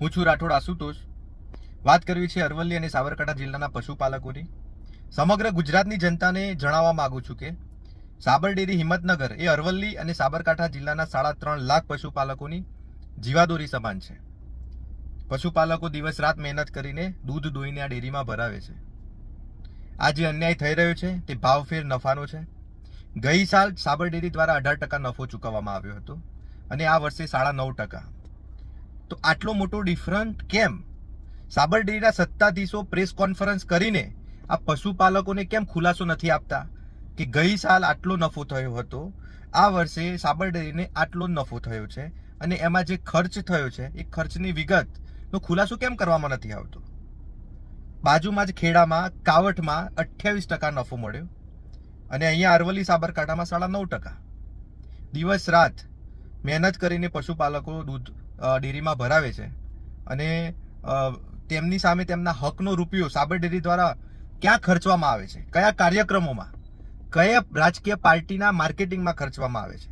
હું છું રાઠોડ આશુતોષ. વાત કરવી છે અરવલ્લી અને સાબરકાંઠા જિલ્લાના પશુપાલકોની. સમગ્ર ગુજરાતની જનતાને જણાવવા માગું છું કે, સાબર ડેરી હિંમતનગર એ અરવલ્લી અને સાબરકાંઠા જિલ્લાના સાડા ત્રણ લાખ પશુપાલકોની જીવાદોરી સમાન છે. પશુપાલકો દિવસ રાત મહેનત કરીને દૂધ દોઈને આ ડેરીમાં ભરાવે છે. આ જે અન્યાય થઈ રહ્યો છે, તે ભાવફેર નફાનો છે. ગઈ સાલ સાબર ડેરી દ્વારા અઢાર ટકા નફો ચૂકવવામાં આવ્યો હતો અને આ વર્ષે સાડા નવ ટકા. તો આટલો મોટો ડિફરન્ટ કેમ? સાબરડેરીના સત્તાધીશો પ્રેસ કોન્ફરન્સ કરીને આ પશુપાલકોને કેમ ખુલાસો નથી આપતા? કે ગઈ સાલ આટલો નફો થયો હતો, આ વર્ષે સાબરડેરીને આટલો નફો થયો છે અને એમાં જે ખર્ચ થયો છે, એ ખર્ચની વિગતનો ખુલાસો કેમ કરવામાં નથી આવતો? બાજુમાં જ ખેડામાં, કાવઠમાં અઠ્યાવીસ ટકા નફો મળ્યો અને અહીંયા અરવલ્લી સાબરકાંઠામાં સાડા નવ ટકા. દિવસ રાત મહેનત કરીને પશુપાલકો દૂધ ડેરીમાં ભરાવે છે. અને તેમની સામે તેમના હકનો રૂપિયો સાબર ડેરી દ્વારા ક્યાં ખર્ચવામાં આવે છે? કયા કાર્યક્રમોમાં? કયા રાજકીય પાર્ટીના માર્કેટિંગમાં ખર્ચવામાં આવે છે?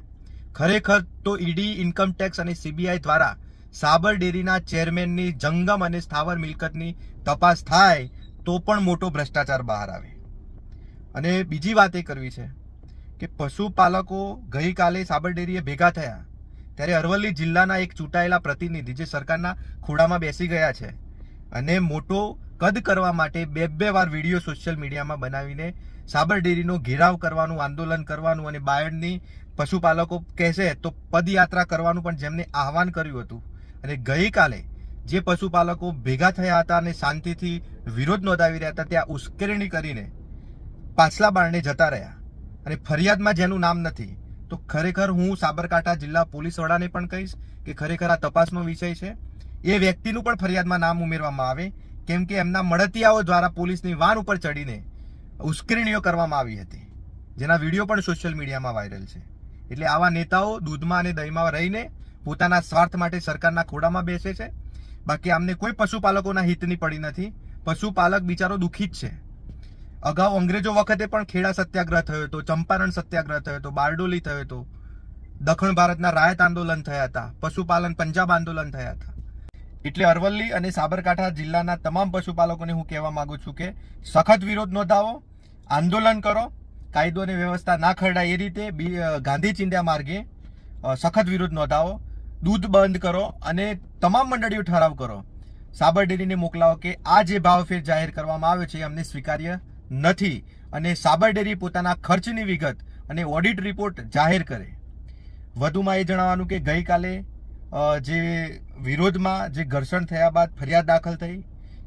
ખરેખર તો ઈડી, ઇન્કમ ટેક્સ અને સીબીઆઈ દ્વારા સાબર ડેરીના ચેરમેનની જંગમ અને સ્થાવર મિલકતની તપાસ થાય તો પણ મોટો ભ્રષ્ટાચાર બહાર આવે. અને બીજી વાત એ કરવી છે કે પશુપાલકો ગઈકાલે સાબર ડેરીએ ભેગા થયા. ત્યારે અરવલ્લી જિલ્લાના એક ચૂંટાયેલા પ્રતિનિધિ જે સરકારના ખોડામાં બેસી ગયા છે અને મોટો કદ કરવા માટે બે બે વાર વીડિયો સોશિયલ મીડિયામાં બનાવીને સાબર ડેરીનો ઘેરાવ કરવાનું, આંદોલન કરવાનું અને બાયડની પશુપાલકો કહેશે તો પદયાત્રા કરવાનું પણ જેમને આહવાન કર્યું હતું. અને ગઈકાલે જે પશુપાલકો ભેગા થયા હતા અને શાંતિથી વિરોધ નોંધાવી રહ્યા હતા, ત્યાં ઉશ્કેરણી કરીને પાછલા બારણે જતા રહ્યા અને ફરિયાદમાં જેનું નામ નથી તો ખરેખર હું સાબરકાંઠા જિલ્લા પોલીસ વડાને પણ કહીશ કે ખરેખર આ તપાસનો વિષય છે. એ વ્યક્તિનું પણ ફરિયાદમાં નામ ઉમેરવામાં આવે, કેમ કે એમના મળતિયાઓ દ્વારા પોલીસની વાન ઉપર ચડીને ઉશ્કેરણીઓ કરવામાં આવી હતી. જેના વીડિયો પણ સોશિયલ મીડિયામાં વાયરલ છે. એટલે આવા નેતાઓ દૂધમાં અને દહીંમાં રહીને પોતાના સ્વાર્થ માટે સરકારના ખોડામાં બેસે છે. બાકી આમને કોઈ પશુપાલકોના હિતની પડી નથી. પશુપાલક બિચારો દુઃખી જ છે. અગાઉ અંગ્રેજો વખતે પણ ખેડા સત્યાગ્રહ થયો હતો, ચંપારણ સત્યાગ્રહ થયો હતો, બારડોલી થયો હતો. દક્ષિણ ભારતના રાયત આંદોલન થયા હતા, પશુપાલન પંજાબ આંદોલન થયા હતા. એટલે અરવલ્લી અને સાબરકાંઠા જિલ્લાના તમામ પશુપાલકોને હું કહેવા માંગુ છું કે સખત વિરોધ નોંધાવો, આંદોલન કરો, કાયદો અને વ્યવસ્થા ના ખરડાય એ રીતે ગાંધી ચિંધ્યા માર્ગે સખત વિરોધ નોંધાવો, દૂધ બંધ કરો અને તમામ મંડળીઓ ઠરાવ કરો. સાબર ડેરીને મોકલાવો કે આ જે ભાવફેર જાહેર કરવામાં આવ્યો છે અમને સ્વીકાર્ય નથી અને સાબર ડેરી પોતાના ખર્ચની વિગત અને ઓડિટ રિપોર્ટ જાહેર કરે. વધુમાં એ જણાવવાનું કે ગઈકાલે જે વિરોધમાં જે ઘર્ષણ થયા બાદ ફરિયાદ દાખલ થઈ,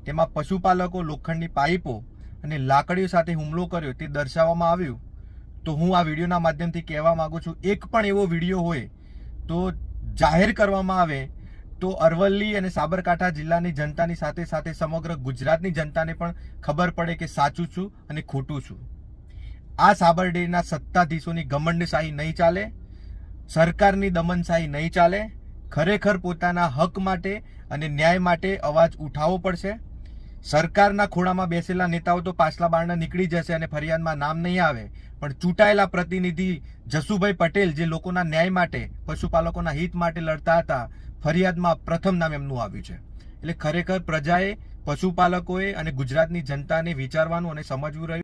તેમાં પશુપાલકો લોખંડની પાઇપો અને લાકડીઓ સાથે હુમલો કર્યો તે દર્શાવવામાં આવ્યું. તો હું આ વિડીયોના માધ્યમથી કહેવા માગું છું, એક પણ એવો વીડિયો હોય તો જાહેર કરવામાં આવે તો અરવલ્લી અને સાબરકાંઠા જિલ્લાની જનતાની સાથે સાથે સમગ્ર ગુજરાતની જનતાને પણ ખબર પડે કે સાચું છું અને ખોટું છું. આ સાબરડેરીના સત્તાધીશોની ઘમંડશાહી નહીં ચાલે, સરકારની દમનશાહી નહીં ચાલે, ખરેખર પોતાના હક માટે અને ન્યાય માટે અવાજ ઉઠાવવો પડશે. સરકારના ખોળામાં બેસેલા નેતાઓ તો પાછલા બારણા નીકળી જશે અને ફરિયાદમાં નામ નહીં આવે, પણ ચૂંટાયેલા પ્રતિનિધિ જસુભાઈ પટેલ જે લોકોના ન્યાય માટે, પશુપાલકોના હિત માટે લડતા હતા ફરિયાદમાં પ્રથમ નામ એમનું આવ્યું છે. એટલે ખરેખર પ્રજાએ, પશુપાલકોએ અને ગુજરાતની જનતાને વિચારવાનું અને સમજવું રહ્યું.